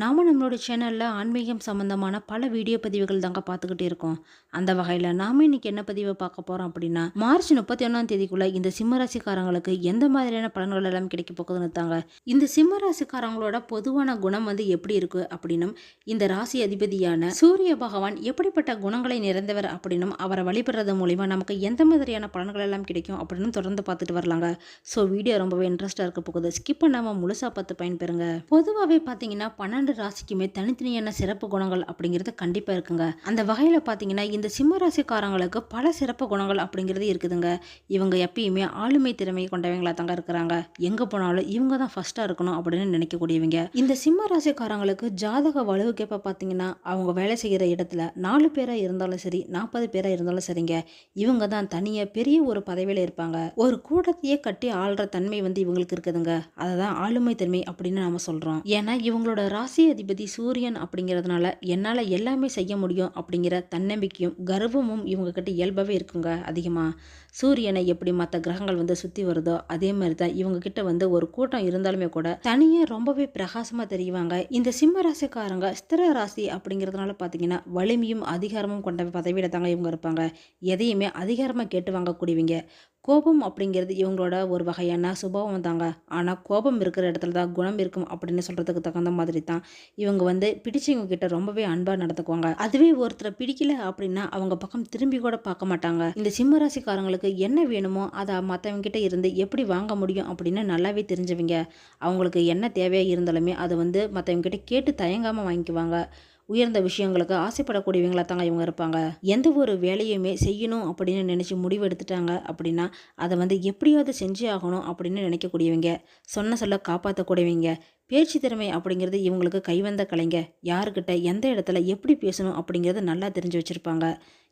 நாம் நம்மளோட சேனலில் ஆன்மீகம் சம்மந்தமான பல வீடியோ பதிவுகள் தாங்க பார்த்துக்கிட்டே இருக்கோம். அந்த வகையில் நாம இன்னைக்கு என்ன பதிவை பார்க்க போகிறோம் அப்படின்னா மார்ச் முப்பத்தி ஒன்றாம் தேதிக்குள்ளே இந்த சிம்மராசிக்காரங்களுக்கு எந்த மாதிரியான பலன்கள் எல்லாம் கிடைக்க போகுதுன்னு தாங்க. இந்த சிம்மராசிக்காரங்களோட பொதுவான குணம் வந்து எப்படி இருக்குது அப்படின்னும் இந்த ராசி அதிபதியான சூரிய பகவான் எப்படிப்பட்ட குணங்களை நிறைந்தவர் அப்படின்னும் அவரை வழிபடுறது மூலிமா நமக்கு எந்த மாதிரியான பலன்கள் எல்லாம் கிடைக்கும் அப்படின்னு தொடர்ந்து பார்த்துட்டு வரலாங்க. ஸோ வீடியோ ரொம்பவே இன்ட்ரெஸ்ட்டாக இருக்க போகுது. ஸ்கிப் பண்ணாமல் முழுசாக பார்த்து பயன்பெறுங்க. பொதுவாகவே பார்த்தீங்கன்னா பணம் பன்னெண்டு ராசிக்குமே தனித்தனியான சிறப்பு குணங்கள் அப்படிங்கிறது கண்டிப்பாக இருக்குங்க. அந்த வகையில் பார்த்தீங்கன்னா இந்த சிம்ம ராசிக்காரங்களுக்கு பல சிறப்பு குணங்கள் அப்படிங்கிறது இருக்குதுங்க. இவங்க எப்பயுமே ஆளுமை திறமை கொண்டவங்களா தாங்க இருக்கிறாங்க. எங்கே போனாலும் இவங்க தான் ஃபஸ்ட்டாக இருக்கணும் அப்படின்னு நினைக்கக்கூடியவங்க. இந்த சிம்ம ராசிக்காரங்களுக்கு ஜாதக வலுவுக்கேப்ப பார்த்தீங்கன்னா அவங்க வேலை செய்கிற இடத்துல நாலு பேராக இருந்தாலும் சரி நாற்பது பேராக இருந்தாலும் சரிங்க. இவங்க தான் தனியாக பெரிய ஒரு பதவியில் இருப்பாங்க. ஒரு கூட்டத்தையே கட்டி ஆள்ற தன்மை வந்து இவங்களுக்கு இருக்குதுங்க. அதை தான் ஆளுமை திறமை அப்படின்னு நம்ம சொல்கிறோம் ஏன்னா இவங்களோட ராசி ராசி அதிபதி சூரியன் அப்படிங்கிறதுனால என்னால் எல்லாமே செய்ய முடியும் அப்படிங்கிற தன்னம்பிக்கையும் கர்வமும் இவங்கக்கிட்ட இயல்பாகவே இருக்குங்க அதிகமாக சூரியனை எப்படி மற்ற கிரகங்கள் வந்து சுற்றி வருதோ அதே மாதிரி தான் இவங்கக்கிட்ட வந்து ஒரு கூட்டம் இருந்தாலுமே கூட தனியாக ரொம்பவே பிரகாசமாக தெரியுவாங்க இந்த சிம்ம ராசிக்காரங்க ஸ்திர ராசி அப்படிங்கிறதுனால பார்த்தீங்கன்னா வலிமையும் அதிகாரமும் கொண்ட பதவியில தாங்க இவங்க இருப்பாங்க. எதையுமே அதிகாரமாக கேட்டு வாங்கக்கூடியவங்க. கோபம் அப்படிங்கிறது இவங்களோட ஒரு வகையான சுபாவம் தாங்க. ஆனால் கோபம் இருக்கிற இடத்துல தான் குணம் இருக்கும் அப்படின்னு சொல்கிறதுக்கு தகுந்த மாதிரி தான் இவங்க வந்து பிடிச்சவங்க கிட்ட ரொம்பவே அன்பாக நடந்துக்குவாங்க. அதுவே ஒருத்தரை பிடிக்கல அப்படின்னா அவங்க பக்கம் திரும்பி கூட பார்க்க மாட்டாங்க. இந்த சிம்ம ராசிக்காரங்களுக்கு என்ன வேணுமோ அதை மற்றவங்க கிட்ட இருந்து எப்படி வாங்க முடியும் அப்படின்னு நல்லாவே தெரிஞ்சவங்க. அவங்களுக்கு என்ன தேவையாக இருந்தாலுமே அதை வந்து மற்றவங்க கிட்ட கேட்டு தயங்காமல் வாங்கிக்குவாங்க. உயர்ந்த விஷயங்களுக்கு ஆசைப்படக்கூடியவங்களா தாங்க இவங்க இருப்பாங்க. எந்த ஒரு வேலையுமே செய்யணும் அப்படின்னு நினச்சி முடிவு எடுத்துட்டாங்க அப்படின்னா அதை வந்து எப்படியாவது செஞ்சே ஆகணும் அப்படின்னு நினைக்கக்கூடியவங்க சொன்ன சொல்ல காப்பாற்றக்கூடியவங்க பேச்சு திறமை அப்படிங்கிறது இவங்களுக்கு கைவந்த கலைங்க. யாருக்கிட்ட எந்த இடத்துல எப்படி பேசணும் அப்படிங்கிறது நல்லா தெரிஞ்சு வச்சுருப்பாங்க.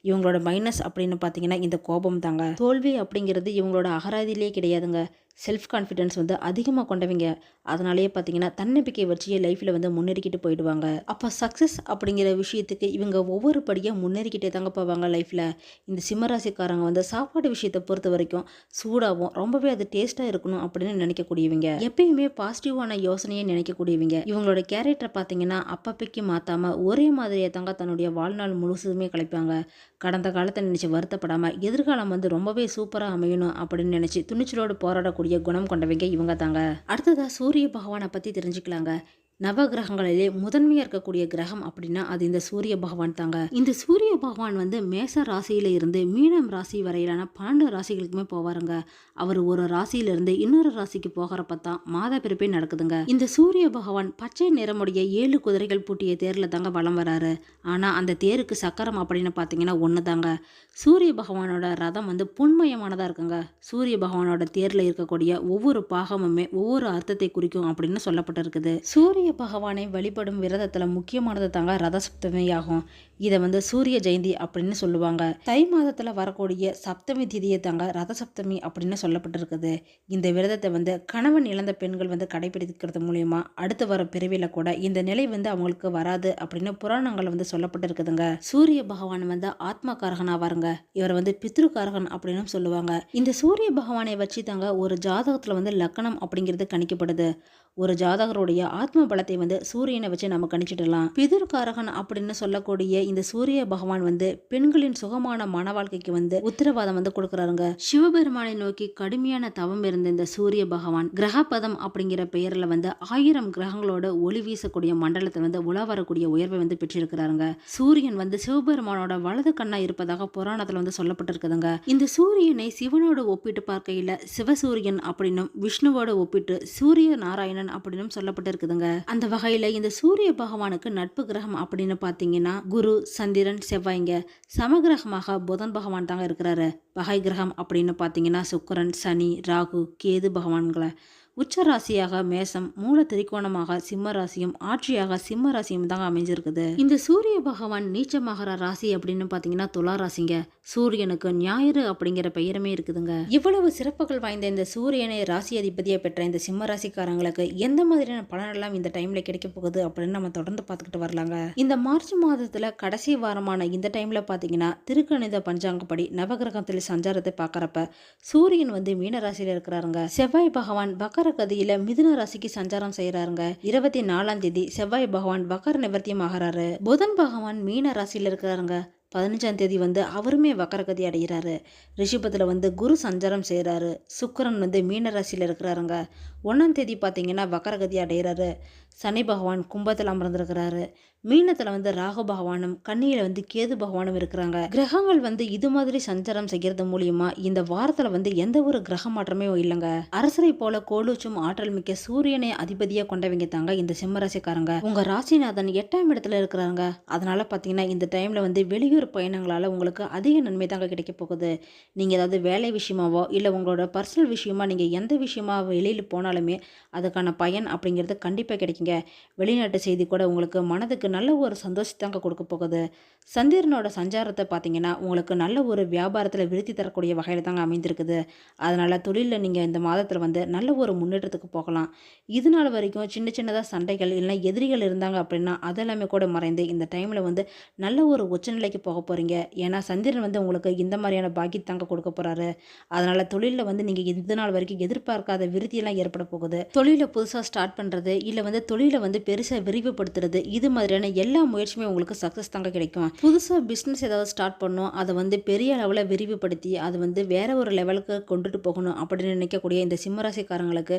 இவங்களோட மைனஸ் அப்படின்னு பார்த்தீங்கன்னா இந்த கோபம் தாங்க. தோல்வி அப்படிங்கிறது இவங்களோட அகராதியிலே கிடையாதுங்க. செல்ஃப் கான்ஃபிடென்ஸ் வந்து அதிகமாக கொண்டவங்க. அதனாலேயே பார்த்தீங்கன்னா தன்னம்பிக்கை வச்சியே லைஃப்பில் வந்து முன்னேறிக்கிட்டு போயிடுவாங்க. அப்போ சக்ஸஸ் அப்படிங்கிற விஷயத்துக்கு இவங்க ஒவ்வொரு படியாக முன்னேறிக்கிட்டே தாங்க போவாங்க லைஃப்பில் இந்த சிம்மராசிக்காரங்க வந்து சாப்பாடு விஷயத்தை பொறுத்த வரைக்கும் சூடாகவும் ரொம்பவே அது டேஸ்ட்டாக இருக்கணும் அப்படின்னு நினைக்கக்கூடியவங்க. எப்பயுமே பாசிட்டிவான யோசனையை நினைக்கக்கூடியவங்க. இவங்களோட கேரக்டர் பார்த்தீங்கன்னா அப்பப்பைக்கு மாற்றாமல் ஒரே மாதிரியே தாங்க தன்னுடைய வாழ்நாள் முழுசுமே கழிப்பாங்க. கடந்த காலத்தை நினச்சி வருத்தப்படாமல் எதிர்காலம் வந்து ரொம்பவே சூப்பராக அமையணும் அப்படின்னு நினச்சி துணிச்சலோடு போராடக்கூடிய குணம் கொண்டவங்க இவங்க தாங்க. அடுத்ததாக சூரிய பகவானை பற்றி தெரிஞ்சுக்கலாங்க. நவகிரகங்களிலே முதன்மையாக இருக்கக்கூடிய கிரகம் அப்படின்னா அது இந்த சூரிய பகவான் தாங்க. இந்த சூரிய பகவான் வந்து மேச ராசியில இருந்து மீனம் ராசி வரையிலான பன்னெண்டு ராசிகளுக்குமே போவாருங்க. அவர் ஒரு ராசியிலிருந்து இன்னொரு ராசிக்கு போகிறப்ப தான் மாத பிறப்பே நடக்குதுங்க. இந்த சூரிய பகவான் பச்சை நிறமுடைய ஏழு குதிரைகள் பூட்டிய தேரில் தாங்க வலம் வராரு. ஆனால் அந்த தேருக்கு சக்கரம் அப்படின்னு பார்த்தீங்கன்னா ஒன்று தாங்க சூரிய பகவானோட ரதம் வந்து புண்மயமானதாக இருக்குங்க. சூரிய பகவானோட தேரில் இருக்கக்கூடிய ஒவ்வொரு பாகமுமே ஒவ்வொரு அர்த்தத்தை குறிக்கும் அப்படின்னு சொல்லப்பட்டிருக்குது. சூரிய பகவானை வழிபடும் விரதத்தில் முக்கியமானது தாங்க ரத சப்தமி ஆகும் இதை வந்து சூரிய ஜெயந்தி அப்படின்னு சொல்லுவாங்க. தை மாதத்தில் வரக்கூடிய சப்தமி திதியை தாங்க ரத சப்தமி அப்படின்னு சொல்லப்பட்டிருக்குது. இந்த விரதத்தை வந்து கணவன் இழந்த பெண்கள் வந்து கடைபிடிக்கிறது மூலயமா அடுத்து வர பிறவியில் கூட இந்த நிலை வந்து அவங்களுக்கு வராது அப்படின்னு புராணங்கள் வந்து சொல்லப்பட்டிருக்குதுங்க. சூரிய பகவான் வந்து ஆத்மகாரகனா வாருங்க. இவர் வந்து பித்ருகாரகன் அப்படின்னு சொல்லுவாங்க. இந்த சூரிய பகவானை வச்சு தாங்க ஒரு ஜாதகத்தில் வந்து லக்கணம் அப்படிங்கிறது கணிக்கப்படுது. ஒரு ஜாதகருடைய ஆத்ம பலத்தை வந்து சூரியனை வச்சு நம்ம கணிச்சிடலாம். பிதுர்காரகன் அப்படின்னு சொல்லக்கூடிய இந்த சூரிய பகவான் வந்து பெண்களின் சுகமான மன வாழ்க்கைக்கு வந்து உத்தரவாதம் வந்து கொடுக்குறாருங்க. சிவபெருமானை நோக்கி கடுமையான தவம் இருந்த இந்த சூரிய பகவான் கிரகபதம் அப்படிங்கிற பெயர்ல வந்து ஆயிரம் கிரகங்களோட ஒளி வீசக்கூடிய மண்டலத்தை வந்து உலா வரக்கூடிய உயர்வை வந்து பெற்றிருக்கிறாருங்க. சூரியன் வந்து சிவபெருமானோட வலது கண்ணா இருப்பதாக புராணத்துல வந்து சொல்லப்பட்டிருக்குதுங்க. இந்த சூரியனை சிவனோட ஒப்பிட்டு பார்க்கையில சிவசூரியன் அப்படின்னும் விஷ்ணுவோட ஒப்பிட்டு சூரிய நாராயணன் அப்படின்னும் சொல்லப்பட்டிருக்குதுங்க. அந்த வகையில இந்த சூரிய பகவானுக்கு நட்பு கிரகம் அப்படின்னு பார்த்தீங்கன்னா குரு சந்திரன் செவ்வாய்ங்க. சமகிரகமாக புதன் பகவான் தாங்க இருக்கிறாரு. பகை கிரகம் அப்படின்னு பார்த்தீங்கன்னா சுக்கரன் சனி ராகு கேது பகவான்களை. உச்ச ராசியாக மேசம் மூல திரிகோணமாக சிம்ம ராசியும் ஆட்சியாக சிம்ம ராசியும் தாங்க அமைஞ்சிருக்குது. இந்த சூரிய பகவான் நீச்சமாகிற ராசி அப்படின்னு பார்த்தீங்கன்னா துலா ராசிங்க. சூரியனுக்கு ஞாயிறு அப்படிங்கிற பெயருமே இருக்குதுங்க. இவ்வளவு சிறப்புகள் வாய்ந்த இந்த சூரியனை ராசி அதிபதியை பெற்ற இந்த சிம்ம ராசிக்காரங்களுக்கு எந்த மாதிரியான பலனெல்லாம் இந்த டைம்ல கிடைக்க போகுது அப்படின்னு நம்ம தொடர்ந்து பார்த்துக்கிட்டு வரலாங்க. இந்த மார்ச் மாதத்துல கடைசி வாரமான இந்த டைம்ல பார்த்தீங்கன்னா திருக்கணித பஞ்சாங்கப்படி நவகிரகத்தில் சஞ்சாரத்தை பார்க்குறப்ப சூரியன் வந்து மீன ராசியில இருக்கிறாருங்க. செவ்வாய் பகவான் பக்கர வக்கர கதியில மிதுன ராசிக்கு சஞ்சாரம் செய்யறாருங்க இருபத்தி நாலாம் தேதி செவ்வாய் பகவான் வக்கர நிவர்த்தியம் ஆகிறாரு. புதன் பகவான் மீன ராசியில இருக்கிறாருங்க. பதினஞ்சாம் தேதி வந்து அவருமே வக்கரகதி அடைகிறாரு. ரிஷபத்தில் வந்து குரு சஞ்சாரம் செய்கிறாரு சுக்கரன் வந்து மீன ராசியில் இருக்கிறாருங்க. ஒன்றாம் தேதி பார்த்தீங்கன்னா வக்கரகதி அடைகிறாரு. சனி பகவான் கும்பத்தில் அமர்ந்திருக்கிறாரு. மீனத்தில் வந்து ராகு பகவானும் கன்னியில் வந்து கேது பகவானும் இருக்கிறாங்க. கிரகங்கள் வந்து இது மாதிரி சஞ்சாரம் செய்கிறது மூலியமா இந்த வாரத்தில் வந்து எந்த ஒரு கிரக மாற்றமே இல்லைங்க. அரசரை போல கோலூச்சும் ஆற்றல் மிக்க சூரியனை அதிபதியாக கொண்டவங்க தாங்க இந்த சிம்மராசிக்காரங்க. உங்க ராசிநாதன் எட்டாம் இடத்துல இருக்கிறாங்க. அதனால பார்த்தீங்கன்னா இந்த டைம்ல வந்து வெளியூர் பயணங்களால உங்களுக்கு அதிக நன்மை தாங்க கிடைக்க போகுது. நீங்க ஏதாவது வேலை விஷயமாவோ இல்லை உங்களோட பர்சனல் விஷயமா நீங்க எந்த விஷயமா வெளியில் போனாலுமே அதுக்கான பயன் அப்படிங்கிறது கண்டிப்பாக கிடைக்குங்க. வெளிநாட்டு செய்தி கூட உங்களுக்கு மனதுக்கு நல்ல ஒரு சந்தோஷத்தாங்க கொடுக்க போகுது. சந்திரனோட சஞ்சாரத்தை பார்த்தீங்கன்னா உங்களுக்கு நல்ல ஒரு வியாபாரத்தில் விருத்தி தரக்கூடிய வகையில் தாங்க அமைந்திருக்குது. அதனால் தொழிலில் நீங்கள் இந்த மாதத்தில் வந்து நல்ல ஒரு முன்னேற்றத்துக்கு போகலாம். இது நாள் வரைக்கும் சின்ன சின்னதாக சண்டைகள் இல்லைன்னா எதிரிகள் இருந்தாங்க அப்படின்னா அதெல்லாமே கூட மறைந்து இந்த டைமில் வந்து நல்ல ஒரு உச்சநிலைக்கு போக போகிறீங்க ஏன்னா சந்திரன் வந்து உங்களுக்கு இந்த மாதிரியான பாக்கியத்தாங்க கொடுக்க போகிறாரு அதனால் தொழிலில் வந்து நீங்கள் இது நாள் வரைக்கும் எதிர்பார்க்காத விருத்தியெல்லாம் ஏற்பட போகுது. தொழிலை புதுசாக ஸ்டார்ட் பண்ணுறது இல்லை வந்து தொழிலை வந்து பெருசாக விரிவுபடுத்துறது இது மாதிரியான எல்லா முயற்சியுமே உங்களுக்கு சக்ஸஸ் தாங்க கிடைக்கும். புதுசாக பிஸ்னஸ் ஏதாவது ஸ்டார்ட் பண்ணோம் அதை வந்து பெரிய அளவில் விரிவுபடுத்தி அது வந்து வேற ஒரு லெவலுக்கு கொண்டுட்டு போகணும் அப்படின்னு நினைக்கக்கூடிய இந்த சிம்மராசிக்காரங்களுக்கு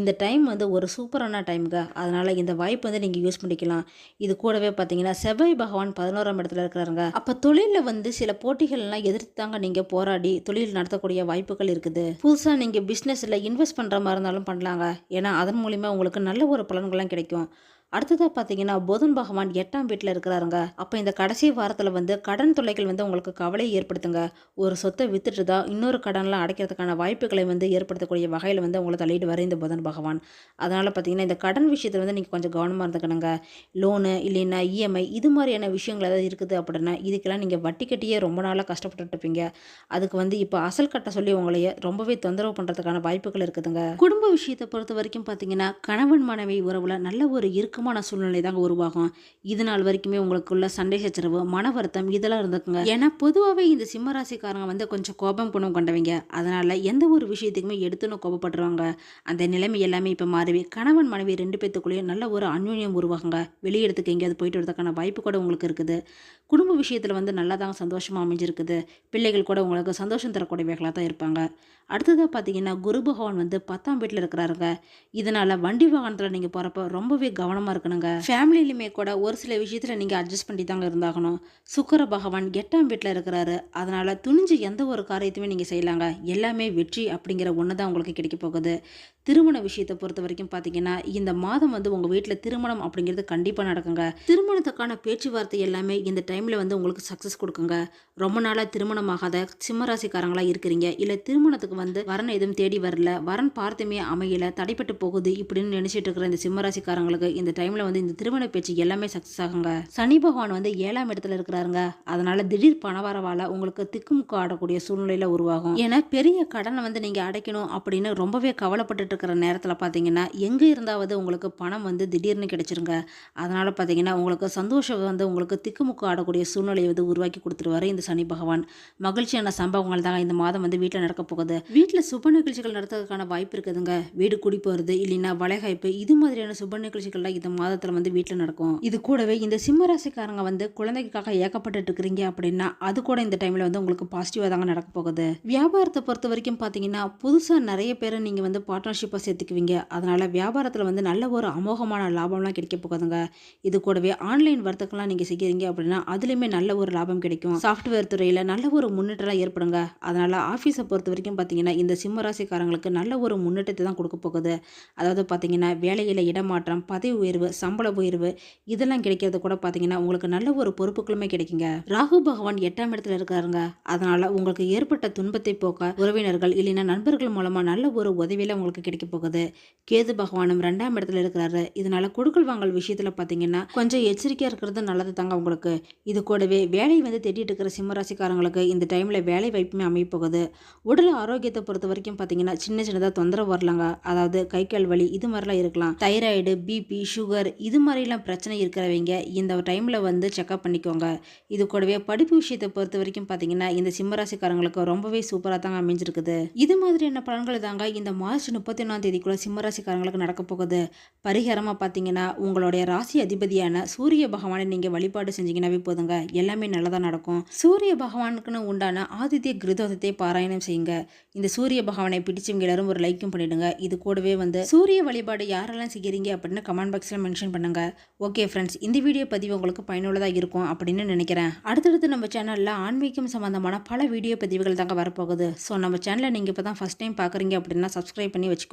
இந்த டைம் வந்து ஒரு சூப்பரான டைமுங்க அதனால் இந்த வாய்ப்பு வந்து நீங்கள் யூஸ் பண்ணிக்கலாம். இது கூடவே பார்த்தீங்கன்னா செவ்வாய் பகவான் பதினோராம் இடத்துல இருக்கிறாருங்க. அப்போ தொழிலில் வந்து சில போட்டிகள்லாம் எதிர்த்து தாங்க நீங்கள் போராடி தொழில் நடத்தக்கூடிய வாய்ப்புகள் இருக்குது. புதுசாக நீங்கள் பிஸ்னஸில் இன்வெஸ்ட் பண்ணுற மாதிரி இருந்தாலும் பண்ணலாங்க. ஏன்னா அதன் மூலிமா உங்களுக்கு நல்ல ஒரு பலன்கள்லாம் கிடைக்கும். அடுத்ததாக பார்த்தீங்கன்னா புதன் பகவான் எட்டாம் வீட்டில் இருக்கிறாருங்க. அப்போ இந்த கடைசி வாரத்தில் வந்து கடன் தொல்லைகள் வந்து உங்களுக்கு கவலையை ஏற்படுத்துங்க. ஒரு சொத்தை வித்துட்டு தான் இன்னொரு கடன்லாம் அடைக்கிறதுக்கான வாய்ப்புகளை வந்து ஏற்படுத்தக்கூடிய வகையில் வந்து உங்களை தள்ளிட்டு வர இந்த புதன் பகவான். அதனால் பார்த்தீங்கன்னா இந்த கடன் விஷயத்தில் வந்து நீங்கள் கொஞ்சம் கவனமாக இருந்துக்கணுங்க. லோனு இல்லைன்னா இஎம்ஐ இது மாதிரியான விஷயங்கள் ஏதாவது இருக்குது அப்படின்னா இதுக்கெல்லாம் நீங்கள் வட்டி கட்டியே ரொம்ப நாளாக கஷ்டப்பட்டுட்டு இருப்பீங்க. அதுக்கு வந்து இப்போ அசல் கட்ட சொல்லி உங்களையே ரொம்பவே தொந்தரவு பண்ணுறதுக்கான வாய்ப்புகள் இருக்குதுங்க. குடும்ப விஷயத்தை பொறுத்த வரைக்கும் பார்த்தீங்கன்னா கணவன் மனைவி உறவில் நல்ல ஒரு இறுக்கமான சூழ்நிலை தாங்க உருவாகும். இது நாள் வரைக்குமே உங்களுக்குள்ள சண்டை சச்சரவு மன வருத்தம் இதெல்லாம் இருந்துக்குங்க ஏன்னா பொதுவாகவே இந்த சிம்மராசிக்காரங்க வந்து கொஞ்சம் கோபம் குணம் கொண்டவங்க. அதனால எந்த ஒரு விஷயத்துக்குமே எடுத்துன்னு கோபப்படுறாங்க அந்த நிலைமை எல்லாமே இப்போ மாறி கணவன் மனைவி ரெண்டு பேத்துக்குள்ளேயும் நல்ல ஒரு அந்யோன்யம் உருவாகுங்க. வெளியிடத்துக்கு எங்கேயாவது போயிட்டு வரதுக்கான வாய்ப்பு கூட உங்களுக்கு இருக்குது. குடும்ப விஷயத்தில் வந்து நல்லா தான் சந்தோஷமாக அமைஞ்சிருக்குது. பிள்ளைகள் கூட உங்களுக்கு சந்தோஷம் தரக்கூடியவைகளாக தான் இருப்பாங்க. அடுத்ததாக பார்த்தீங்கன்னா குரு பகவான் வந்து பத்தாம் வீட்டில் இருக்கிறாருங்க. இதனால் வண்டி வாகனத்தில் நீங்கள் போகிறப்ப ரொம்பவே கவனமாக இருக்கணுங்க. ஃபேமிலியிலுமே கூட ஒரு சில விஷயத்தில் நீங்கள் அட்ஜஸ்ட் பண்ணி தாங்க இருந்தாகணும். சுக்கர பகவான் எட்டாம் வீட்டில் இருக்கிறாரு. அதனால் துணிஞ்சு எந்த ஒரு காரியத்தையுமே நீங்கள் செய்யலாங்க. எல்லாமே வெற்றி அப்படிங்கிற ஒன்று தான் உங்களுக்கு கிடைக்க போகுது. திருமண விஷயத்தை பொறுத்த வரைக்கும் பார்த்தீங்கன்னா இந்த மாதம் வந்து உங்கள் வீட்டில் திருமணம் அப்படிங்கிறது கண்டிப்பாக நடக்குங்க. திருமணத்துக்கான பேச்சுவார்த்தை எல்லாமே இந்த டைமில் வந்து உங்களுக்கு சக்ஸஸ் கொடுக்குங்க. ரொம்ப நாளாக திருமணமாகாத சிம்மராசிக்காரங்களாக இருக்கிறீங்க. இல்லை திருமணத்துக்கு வந்து வரன் எதுவும் தேடி வரல. வரன் பார்த்துமே அமையல. தடைப்பட்டு போகுது இப்படின்னு நினச்சிட்டு இருக்கிற இந்த சிம்மராசிக்காரங்களுக்கு இந்த டைமில் வந்து இந்த திருமண பேச்சு எல்லாமே சக்ஸஸ் ஆகுங்க. சனி பகவான் வந்து ஏழாம் இடத்துல இருக்கிறாருங்க. அதனால திடீர் பணவரவால உங்களுக்கு திக்குமுக்கு ஆடக்கூடிய சூழ்நிலையில் உருவாகும். ஏன்னா பெரிய கடனை வந்து நீங்கள் அடைக்கணும் அப்படின்னு ரொம்பவே கவலைப்பட்டுட்டு இருக்கிற நேரத்தில் பார்த்தீங்கன்னா எங்கே இருந்தாவது உங்களுக்கு பணம் வந்து திடீர்னு கிடைச்சிருங்க. அதனால பார்த்தீங்கன்னா உங்களுக்கு சந்தோஷம் வந்து உங்களுக்கு திக்குமுக்கு ஆடக்கூடிய சூழ்நிலையை வந்து உருவாக்கி கொடுத்துருவாரு இந்த சனி பகவான். மகிழ்ச்சியான சம்பவங்கள் தான் இந்த மாதம் வந்து வீட்டில் நடக்க போகுது. வீட்டில் சுப நிகழ்ச்சிகள் நடத்துறதுக்கான வாய்ப்பு இருக்குதுங்க. வீடு குடி போகிறது இல்லைன்னா வளைகாய்ப்பு இது மாதிரியான சுப நிகழ்ச்சிகள்லாம் இந்த மாதத்தில் வந்து வீட்டில் நடக்கும். இது கூடவே இந்த சிம்ம ராசிக்காரங்க வந்து குழந்தைக்காக ஏக்கப்பட்டுட்டு இருக்கிறீங்க அப்படின்னா அது கூட இந்த டைமில் வந்து உங்களுக்கு பாசிட்டிவாக தாங்க நடக்க போகுது. வியாபாரத்தை பொறுத்த வரைக்கும் பார்த்தீங்கன்னா புதுசாக நிறைய பேரை நீங்கள் வந்து பார்ட்னர்ஷிப் பார்ட்னர்ஷிப்பாக சேர்த்துக்குவீங்க. அதனால் வியாபாரத்தில் வந்து நல்ல ஒரு அமோகமான லாபம்லாம் கிடைக்க போகுதுங்க. இது கூடவே ஆன்லைன் வர்த்தகம்லாம் நீங்கள் செய்கிறீங்க அப்படின்னா அதுலேயுமே நல்ல ஒரு லாபம் கிடைக்கும். சாஃப்ட்வேர் துறையில் நல்ல ஒரு முன்னேற்றம் ஏற்படுங்க. அதனால் ஆஃபீஸை பொறுத்த வரைக்கும் பார்த்தீங்கன்னா இந்த சிம்ம ராசிக்காரங்களுக்கு நல்ல ஒரு முன்னேற்றத்தை தான் கொடுக்க போகுது. அதாவது பார்த்தீங்கன்னா வேலையில் இடமாற்றம் பதவி உயர்வு சம்பள உயர்வு இதெல்லாம் கிடைக்கிறது கூட பார்த்தீங்கன்னா உங்களுக்கு நல்ல ஒரு பொறுப்புகளுமே கிடைக்குங்க. ராகு பகவான் எட்டாம் இடத்துல இருக்காருங்க. அதனால் உங்களுக்கு ஏற்பட்ட துன்பத்தை போக்க உறவினர்கள் இல்லைன்னா நண்பர்கள் மூலமாக நல்ல ஒரு உதவியில் உங்களுக்கு கிடைக்க போகுது. கேது பகவானும் ரெண்டாம் இடத்துல இருக்கிறாரு. இதனால கொடுக்கல் வாங்கல் விஷயத்துல பார்த்தீங்கன்னா கொஞ்சம் எச்சரிக்கையா இருக்கிறது நல்லது தாங்க உங்களுக்கு. இது கூடவே வேலை வந்து தேடிட்டு இருக்கிற சிம்மராசிக்காரங்களுக்கு இந்த டைம்ல வேலை வாய்ப்புமே அமைய போகுது. உடல் ஆரோக்கியத்தை பொறுத்த வரைக்கும் பார்த்தீங்கன்னா சின்ன சின்னதாக தொந்தரவு வரலாங்க. அதாவது கை கால் வலி இது மாதிரிலாம் இருக்கலாம். தைராய்டு பிபி சுகர் இது மாதிரிலாம் பிரச்சனை இருக்கிறவங்க. இந்த டைமில் வந்து செக்அப் பண்ணிக்கோங்க. இது கூடவே படிப்பு விஷயத்தை பொறுத்த வரைக்கும் பார்த்தீங்கன்னா இந்த சிம்மராசிக்காரங்களுக்கு ரொம்பவே சூப்பராக தாங்க அமைஞ்சிருக்குது. இது மாதிரியான பலன்கள் தாங்க இந்த மார்ச் முப்பத்தி முப்பத்தொன்னாம் தேதிக்குள்ளே சிம்மராசிக்காரங்களுக்கு நடக்க போகுது. பரிகாரமாக பார்த்தீங்கன்னா உங்களுடைய ராசி அதிபதியான சூரிய பகவானை நீங்கள் வழிபாடு செஞ்சீங்கன்னாவே போதுங்க. எல்லாமே நல்லதாக நடக்கும். சூரிய பகவானுக்குன்னு உண்டான ஆதித்ய கிருதத்தை பாராயணம் செய்யுங்க. இந்த சூரிய பகவானை பிடிச்சவங்க எல்லாரும் ஒரு லைக்கும் பண்ணிடுங்க. இது கூடவே வந்து சூரிய வழிபாடு யாரெல்லாம் செய்கிறீங்க அப்படின்னு கமெண்ட் பாக்ஸில் மென்ஷன் பண்ணுங்க. ஓகே ஃப்ரெண்ட்ஸ் இந்த வீடியோ பதிவு உங்களுக்கு பயனுள்ளதாக இருக்கும் அப்படின்னு நினைக்கிறேன். அடுத்தடுத்து நம்ம சேனலில் ஆன்மீகம் சம்மந்தமான பல வீடியோ பதிவுகள் தாங்க வரப்போகுது. ஸோ நம்ம சேனலை நீங்கள் இப்போ தான் ஃபஸ்ட் டைம் பார்க்குறீங்க அப்படின்னா சப்ஸ்கிரைப் பண்ணி வச்சுக்கோங்க.